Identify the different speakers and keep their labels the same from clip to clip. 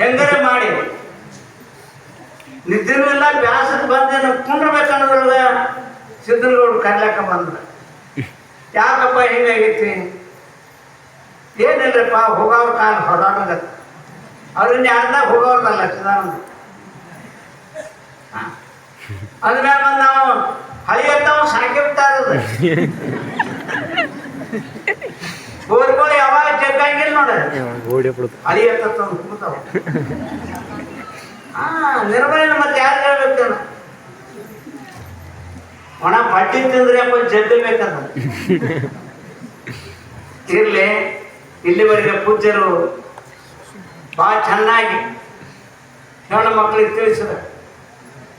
Speaker 1: ಹೆಂಗಾರೆ ಮಾಡಿ? ನಿದ್ದೆನೂ ಇಲ್ಲ ಬ್ಯಾಸಕ್ ಬಂದೇನು ಕುಂಡ್ರಬೇಕನ್ನೋದ್ರೊಳಗ ಸಿದ್ದನಗೌಡ್ರು ಕರ್ಲಾಕ ಬಂದ್ರ ಯಾಕಪ್ಪ ಹಿಂಗಾಗೈತಿ ಏನಿಲ್ಲಪ್ಪ, ಹೋಗೋರ್ ಕಾಲ ಹೊರಾಡಂಗ ಅವ್ರನ್ನ ಯಾರ್ದಾಗ ಹೋಗೋರ್ದಲ್ಲ ಚಿದಾನಂದ ಅದ್ಮ್ಯಾಲ ಬಂದ ನಾವು ಹಳಿಯತ್ತ ಬಿಟ್ಟಾರದ ಗೋರ್ಗಳು ಯಾವಾಗ ಜಗ್ಗಾಗಿಲ್ಲ ನೋಡ.
Speaker 2: ಓಡಿ ಬಿಡುತ್ತೆ
Speaker 1: ಹಳಿ ಎತ್ತ ಕೂತಾವ. ಹಾ ನಿರ್ಮಲ ಮತ್ತೆ ಯಾರು ಹೇಳ್ಬೇಕು ಒಣ ಪಟ್ಟಿ ತಿಂದ್ರೆ ಅಪ್ಪ ಜಡ್ಡು ಬೇಕಂತ. ಇರ್ಲಿ ಇಲ್ಲಿವರೆಗೆ ಪೂಜ್ಯರು ಭಾಳ ಚೆನ್ನಾಗಿ. ಹೆಣ್ಣು ಮಕ್ಕಳಿಗೆ ತಿಳಿಸಿದ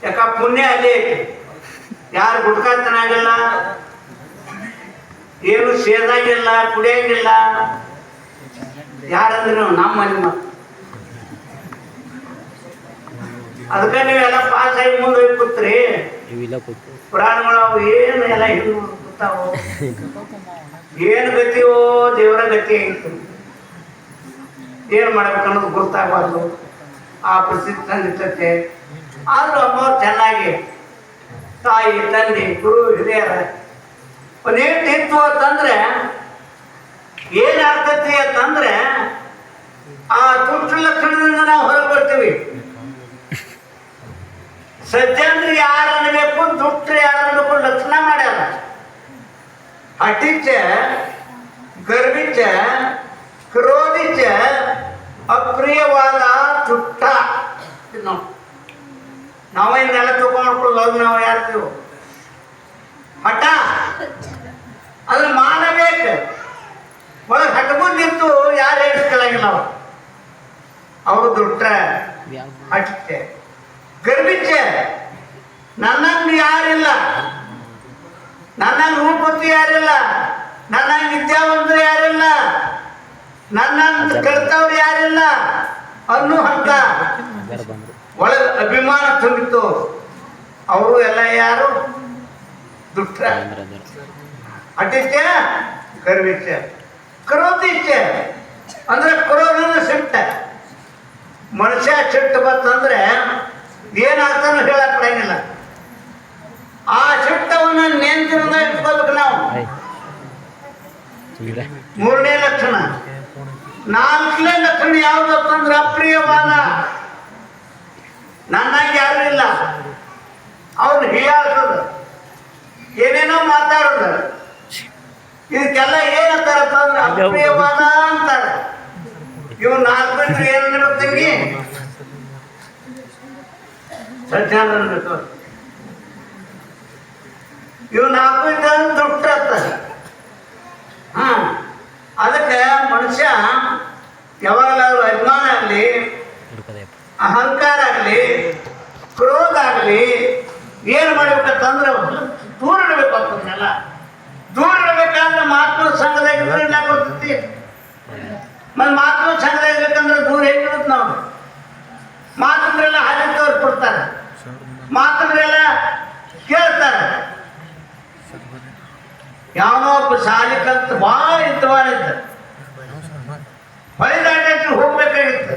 Speaker 1: ಯಾಕ ಪುಣ್ಯ ಅಲ್ಲಿ ಯಾರು ಗುಡ್ಕಾತನಾಗಿಲ್ಲ ಏನು ಸೇದಂಗಿಲ್ಲ ಕುಡಿಯಂಗಿಲ್ಲ. ಯಾರಂದ್ರೆ ನೀವು ನಮ್ಮ ಮನೆ ಮಕ್ಕಳು ಅದಕ್ಕೆ ನೀವೆಲ್ಲ ಪಾಸ್ ಆಗಿ ಮುಂದೆ ಹೋಗಿ ಕೂತ್ರಿ. ಪ್ರಾಣಗಳು ಅವು ಏನು ಎಲ್ಲ ಹಿಂದೆ ಕೂತಾವು ಏನು ಗತಿಯೋ ದೇವರ ಗತಿ ಆಗಿತ್ತು ಏನು ಮಾಡ್ಬೇಕು ಅನ್ನೋದು ಗೊತ್ತಾಗಬಾರ್ದು. ಆ ಪರಿಸ್ಥಿತಿ ತಂದಿರ್ತೈತೆ ಆದರೂ ಅಮ್ಮ ಚೆನ್ನಾಗಿ ತಾಯಿ ತಂದೆ ಗುರು ಹಿರಿಯರ ಒಂದೇಟು ಇತ್ತು ಅಂತಂದ್ರೆ, ಏನಾಗ್ತೈತಿ ಅಂತಂದ್ರೆ, ಆ ದುಷ್ಟ ಲಕ್ಷಣದಿಂದ ನಾವು ಹೊರಗೆ ಬರ್ತೀವಿ. ಸಜ್ಜನ್ರು ಯಾರು ಅನ್ಬೇಕು ದುಷ್ಟರು ಯಾರು ಅನ್ಬೇಕು ಲಕ್ಷಣ ಮಾಡ್ಯಾರ. ಅಟಿಚ ಗರ್ವಿಚ ಕ್ರೋಧಿಚ ಅಪ್ರಿಯವಾದ ತುಟ್ಟ. ನಾವು ನಾವೇನೆಲ್ಲ ತಗೊಂಡ್ಕೊಳ್ಳೋದು ನಾವು ಯಾರ್ತೀವಿ ಯಾರಿಲ್ಲ? ನನ್ನ ರೂಪತಿ ಯಾರಿಲ್ಲ? ನನ್ನ ವಿದ್ಯಾವಂತರು ಯಾರಿಲ್ಲ? ನನ್ನ ಕಲ್ತವ್ರು ಯಾರಿಲ್ಲ? ಅನ್ನೋ ಹಂತ. ಒಳ್ಳೆ ಅಭಿಮಾನ ತುಂಬಿತ್ತು. ಅವರು ಎಲ್ಲ ಯಾರು? ದುಷ್ಟ
Speaker 2: ಅಂದ್ರೆ
Speaker 1: ಅಟಿಚ್ಚೆ ಗರ್ವಿಚ್ಚೆ ಅಂದ್ರೆ ಕ್ರೋಧನ ಸಿಟ್ಟ ಮನುಷ್ಯ ಸಿಟ್ಟು ಬತ್ತಂದ್ರೆ ಏನಾಗ್ತಾನೋ ಹೇಳಕ್ ಬಿಡಂಗಿಲ್ಲ ಆ ಸಿಟ್ಟವನ್ನ ನೆನ್ಪಿನಿಂದ ಇಟ್ಕೋಬೇಕು ನಾವು. ಮೂರನೇ ಲಕ್ಷಣ. ನಾಲ್ಕನೇ ಲಕ್ಷಣ ಯಾವ್ದು ಅಂತಂದ್ರೆ ಅಪ್ರಿಯವಾದ. ನನ್ನಾಗಿ ಯಾರು ಇಲ್ಲ. ಅವ್ರು ಹೀಯಾಳ್ಸೋದು ಏನೇನೋ ಮಾತಾಡೋದು. ಇದಕ್ಕೆಲ್ಲ ಏನಂತಾರ ಅಂದ್ರೆ ಅಪ್ರಿಯವಾದ ಅಂತಾರೆ. ಇವ್ ನಾಲ್ಕು ಏನು ಏನು ತಂಗಿ ಸಜ್ಜಾನ ಇವ್ ನಾಲ್ಕು ಇದ್ದ ದುಡ್ಡ ಅಂತಾರೆ ಹಾ ಅದಕ್ಕೆ ಮನುಷ್ಯ ಯಾವಾಗಲಾದ್ರೂ ಅಭಿಮಾನ ಆಗಲಿ
Speaker 2: ಹುಡುಕದೆಯಪ್ಪ
Speaker 1: ಅಹಂಕಾರ ಆಗಲಿ ಕ್ರೋಧ ಆಗಲಿ ಏನು ಮಾಡ್ಬೇಕಂತಂದ್ರೆ ದೂರ ಇಡಬೇಕು ಅಂತಂದ್ರಲ್ಲ ದೂರ ಇಡಬೇಕಾದ್ರೆ ಮಾತೃ ಸಂಘದಾಗ ಇದ್ರೆ ಬರ್ತೈತಿ ಮತ್ತೆ ಮಾತೃ ಸಂಘದಾಗ ಇರ್ಬೇಕಂದ್ರೆ ದೂರ ಹೇಗಿರುತ್ತೆ ನಾವು ಮಾತುಗಳೆಲ್ಲ ಹಾಗೆ ತೋರ್ಸ್ಬಿಡ್ತಾರೆ ಮಾತುಗಳೆಲ್ಲ ಕೇಳ್ತಾರೆ ಯಾವನೋ ಒಬ್ಬ ಶಾಲೆ ಇತ್ತು, ಭಾಳ ಇತ್ತು. ಹೊಳಿದಾಟಕ್ಕೆ ಹೋಗ್ಬೇಕಾಗಿತ್ತು.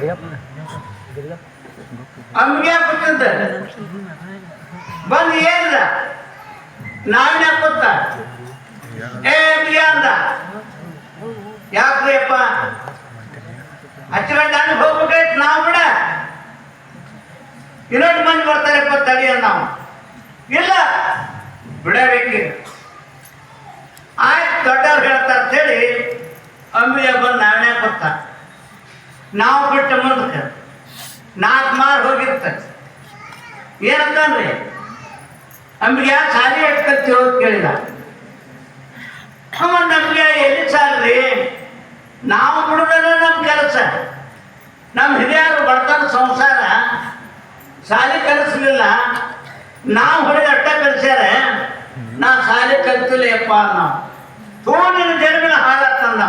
Speaker 1: ಅಂಬಿಗೆ ಕೂತಿದ್ದ. ಬಂದು ಏನಿಲ್ಲ ನಾವಿನ ಕೂತ. ಏ ಅಂಬಿಗೆ ಅಂದ? ಯಾಕ್ರಿ ಅಪ್ಪ? ಹಚ್ಚಿಗಂಟ ಹಣ್ಣು ಹೋಗ್ಬೇಕಾಯ್ತು ನಾವು ಬಿಡ ಇನ್ನೊಂದು ಮಂದಿ ಬರ್ತಾರಪ್ಪ ತಡಿ ಅಂದ ನಾವು ಇಲ್ಲ ಬಿಡಬೇಕು ಆಯ್ತು. ದೊಡ್ಡವ್ರು ಹೇಳ್ತಾರೆ ಅಂತೇಳಿ ಅಂಬಿಯ ಬಂದು ನಾವೇ ಬರ್ತ ನಾವು ಬಿಟ್ಟ ಮುಂದಕ್ಕೆ ನಾಲ್ಕು ಮಾರು ಹೋಗಿರ್ತ ಏನಂತಾನ್ರಿ ಅಂಬಿಗೆ ಸಾಲಿ ಎಟ್ಕತ್ತಿ ಅಂತ ಕೇಳಿದ. ಅವ ನಮ್ಗೆ ಎಲ್ಲಿ ಸಾಲ್ರಿ? ನಾವು ಬಿಡೋದಲ್ಲ ನಮ್ಮ ಕೆಲಸ. ನಮ್ಮ ಹಿರಿಯರು ಬಡತನ ಸಂಸಾರ. ಶಾಲೆ ಕಲಿಸ್ಲಿಲ್ಲ. ನಾವು ಹೊಡೆದ ಅಟ್ಟ ಕಲಿಸ್ಯಾರ. ನಾ ಶಾಲೆ ಕಲ್ತಿಲ್ಲ ಯಪ್ಪ ನಾವು ತೋನಿನ ಜನ್ಮಿನ ಹಾಳತ್ತಂದ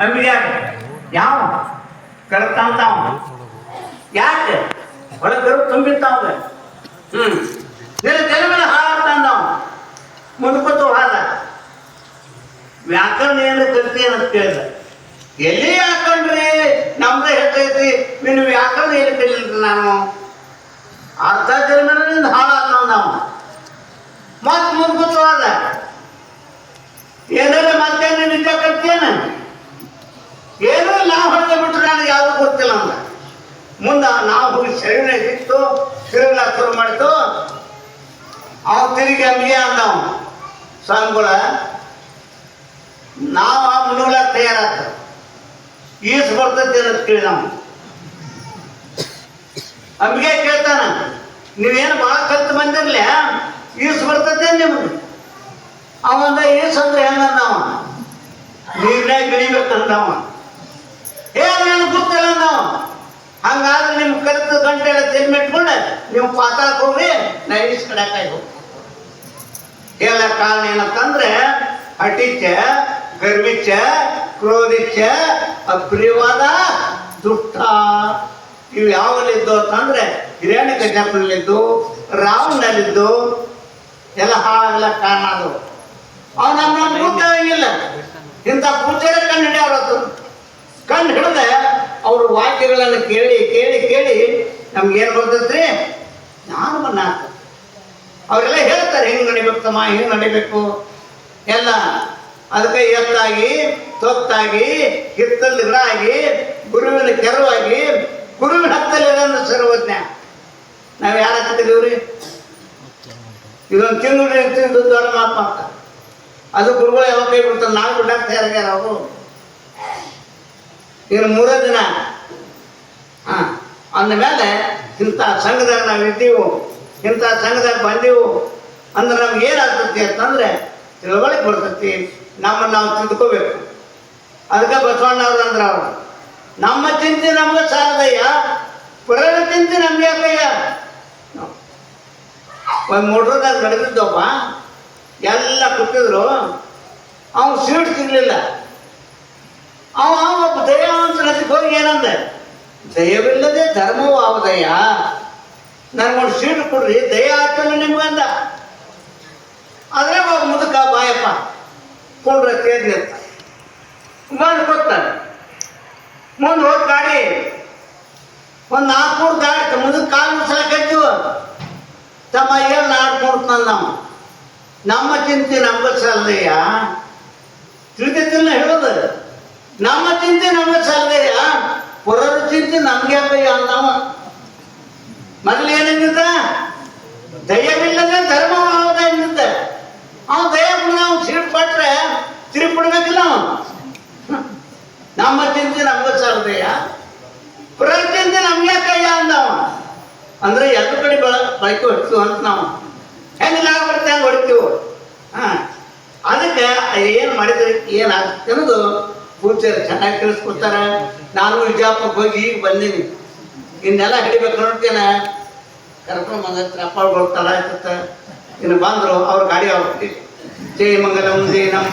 Speaker 1: ಅಂಬಿಗೆ ಅಂಬಿಗ್ಯಾಗ ಯಾವ? ಕಳ್ತಂತಾವ ಯಾಕೆ? ಒಳಗರು ಗರು ತುಂಬಿತ್ತಾವ ಹ್ಞೂ ನಿನ್ನ ಜನ್ಮಿನ ಹಾಳತ್ತಂದವ ಮುಂದ್ಕೊತು ಹಾದ ವ್ಯಾಕರಣ ಏನು ಕಲ್ತಿ ಅಂತ ಕೇಳಿದ. ಎಲ್ಲಿ ಹಾಕೊಂಡ್ರಿ ನಮ್ದೇ ಹೆಚ್ಚೈತಿ ನಾನು? ಅರ್ಧ ನಿಂದ ಹಾಳಾಗ್ತಾವ ನಾವು ಮತ್ತೆ ಮುಂದ್ಕುತ್ತವಾದ ಏನಾರ ಮಧ್ಯಾಹ್ನ ನಿಜ ಕಲ್ತೇನ ಏನೂ ನಾ ಹೊಡೆದ ನನಗೆ ಯಾವುದು ಗೊತ್ತಿಲ್ಲ ಅಂದ. ಮುಂದ ನಾವು ಹೋಗಿ ಶರೀರ ಸಿಕ್ತು ತಿರುಗಲ ಶುರು ಮಾಡಿತು. ಆ ತಿರುಗಿ ಹಂಗೆ ಅಂದ ಸ್ವಾಮಿಗಳ, ನಾವು ಆ ಮುನ್ನೂಲ ತಯಾರಾತ ಈಸ್ ಬರ್ತೈತಿ ಅಂತ ಕೇಳಿ ನಾವು ಅಂಬಿಗೆ ಕೇಳ್ತಾನ, ನೀವೇನು ಭಾಳ ಕಲ್ತು ಬಂದಿರ್ಲಿ? ಈಸ್ ಬರ್ತೈತೆ ನಿಮ್ಗೆ. ಅವಂದ ಏಸಂದ್ರೆ ಹೆಂಗಂದವ ನೀರ್ನಾಗ ಬೆಳಿಬೇಕಂದವ ಏ ಗೊತ್ತಿಲ್ಲ ನಾವು ಹಂಗಾದ್ರೆ ನಿಮ್ಮ ಕರೆದು ಗಂಟೆ ತಿನ್ಬಿಟ್ಕೊಂಡು ನೀವು ಪಾತಾಳಕ್ಕೆ ಹೋಗ್ರಿ ನಾ ಈಸ್ ಕಡೆಕಾಯಿ ಹೋಗ್ತೀನಿ ಎಲ್ಲ ಕಾರಣ ಏನಂತಂದ್ರೆ, ಅಟಿಚ್ಚ, ಗರ್ವಿಚ್ಚ, ಕ್ರೋಧಿಚ್ಚ ಅಪ್ರಿಯವಾದ ದುಷ್ಟ. ಇವು ಯಾವಲ್ಲಿದ್ದು ಅಂತಂದ್ರೆ ಹಿರಣ್ಯ ಕಶ್ಯಪನಲ್ಲಿದ್ದು ರಾವಣನಲ್ಲಿದ್ದು, ಎಲ್ಲ ಹಾಳಾಗಲ್ಲ ಕಾರಣ ಅದು ಅವ್ ನಮ್ಮ ಗೊತ್ತಾಗಿಲ್ಲ ಇಂಥ ಪೂಜಾರ ಕಣ್ಣು ಹಿಡಿಯವ್ರದ್ದು ಕಣ್ಣು ಹಿಡಿದೆ ಅವ್ರ ವಾಕ್ಯಗಳನ್ನು ಕೇಳಿ ಕೇಳಿ ಕೇಳಿ ನಮ್ಗೇನು ಬರ್ತೈತ್ರಿ? ಜ್ಞಾನ ಬಂದಾಗ್ತದೆ ಅವರೆಲ್ಲ ಹೇಳ್ತಾರೆ, ಹೆಂಗೆ ನಡಿಬೇಕು ತಮ್ಮ, ಹೆಂಗೆ ನಡಿಬೇಕು? ಎಲ್ಲ ಅದಕ್ಕೆ ಎತ್ತಾಗಿ, ತೊತ್ತಾಗಿ ಆಗಿ ಗುರುವಿನ ಕೆರವಾಗಿ, ಗುರುವಿನ ಹತ್ತಲ್ಲಿರೋದು ಸರ್ವಜ್ಞ. ನಾವು ಯಾರು ಹತ್ತಿದ್ದೀವ್ರಿ? ಇದೊಂದು ತಿಂಗಳು ತಿಂದು ಮಾತ ಅದು ಗುರುಗಳು ಯಾವಾಗ ಕೈ ಬಿಡ್ತಾರೆ ನಾವು ಬಿಡಕ್ಕೆ ತಯಾರಾಗ್ಯಾರ ಅವರು? ಇನ್ನು ಮೂರೇ ದಿನ ಹಾಂ, ಅಂದಮೇಲೆ ಇಂಥ ಸಂಘದಾಗ ನಾವು ಇದ್ದೀವು, ಇಂಥ ಸಂಘದಾಗ ಬಂದೀವು, ಅಂದ್ರೆ ನಮ್ಗೆ ಏನಾಗ್ತೈತಿ ಅಂತಂದ್ರೆ ತಿಳುವಳಿಕೆ ಬರ್ತೈತಿ, ನಮ್ಮನ್ನು ನಾವು ತಿದ್ಕೋಬೇಕು. ಅದಕ್ಕೆ ಬಸವಣ್ಣವ್ರು ಅಂದ್ರೆ ಅವರು, ನಮ್ಮ ಚಿಂತೆ ನಮ್ಗೆ ಸಾಲದಯ್ಯ ಪರರ ಚಿಂತೆ ನಮ್ಗೆ ಯಾಕಯ್ಯ? ಒಂದು ಮೋಟ್ರದಾಗ ನಡೆದಿದ್ದೊಬ್ಬ ಎಲ್ಲ ಅವನು ಸೀಟ್ ಸಿಗಲಿಲ್ಲ. ಅವ ಒಬ್ಬ ದಯವಂತ ನದಿಗೆ ಹೋಗಿ ಏನಂದೆ? ದಯವಿಲ್ಲದೆ ಧರ್ಮವು ಆವದಯ್ಯ. ನನಗೊಂದು ಸೀಟ್ ಕೊಡ್ರಿ, ದಯ ಆಗ್ತಾನೆ ನಿಮ್ಗಂದ ಆದ್ರೆ ಒಬ್ಬ ಮುದುಕ, ಬಾಯಪ್ಪ, ಕೊಂಡ್ರೆ ತೇರ್ಲಿ ಅಂತ. ಬಂದು ಕೊಡ್ತಾನೆ ಮುಂದೆ ಹೋಗಿ ಗಾಡಿ. ಒಂದು ನಾಲ್ಕು ಗಾಡಿ ಮುಂದಕ್ಕೆ ಕಾಲು ಮುಚ್ಚಲಕತ್ತೀವ ತಮ್ಮ ಏನು ನಾಡ್ಕೊಡ್ತಾನೆ ನಾವು. ನಮ್ಮ ಚಿಂತೆ ನಮ್ಮ ಸಲ್ಲಯ್ಯ ತಿಳಿದಿದ್ದಿಲ್ಲ ಹೇಳೋದು. ನಮ್ಮ ಚಿಂತೆ ನಮ್ಮ ಸಲ್ಲಯ್ಯ ಪುರರ ಚಿಂತೆ ನಮ್ಗೆ ಅಪ್ಪಯ್ಯ ಅಂದವ ಮೊದಲು ಏನಂದಿದ್ದ? ದಯವಿಲ್ಲದೆ ಧರ್ಮ ಆವದ ಎಂದಿದ್ದ. ಅವ ದಯ ನಾವು ಸೀಟ್ ಕೊಟ್ರೆ ತಿರುಗಿ ಬಿಡ್ಬೇಕಿಲ್ಲ ಅವ ನಮ್ಮ ಚಿಂತೆ ನಮ್ಗೆ ಸಲ್ಲದಯ್ಯ ಪುರರ ಚಿಂತೆ ನಮ್ಗೆ ಯಾಕಯ್ಯ ಅಂದವ ಅಂದ್ರೆ ಎರಡು ಕಡೆ ಬಳ ಬಳಕೆ ಹೊಡ್ತು ಅಂತ ನಾವು. ಲಾಭ ಬರುತ್ತೆ ಹಂಗೆ ಹೊಡಿತೀವಿ ಹಾಂ. ಅದಕ್ಕೆ ಏನು ಮಾಡಿದ್ರೆ? ಏನಾಗುತ್ತೆ ಅನ್ನೋದು ಪೂಜಾರಿ ಚೆನ್ನಾಗಿ ತಿಳಿಸ್ಕೊಡ್ತಾರ? ನಾನು ವಿಜಾಪುರಕ್ಕೆ ಹೋಗಿ ಈಗ ಬಂದೀನಿ. ಇನ್ನೆಲ್ಲ ಹಿಡಿಬೇಕು ನೋಡ್ತೇನೆ. ಕರ್ಕೊಂಡು ಬಂದೈತೆ ಅಪ್ಪಗಳು ತಡ ಇನ್ನು ಬಂದರು, ಅವ್ರ ಗಾಡಿ ಅವ್ರಿಗೆ ಜೈ ಮಂಗಲಂ, ಜೈ ನಮ್ಮ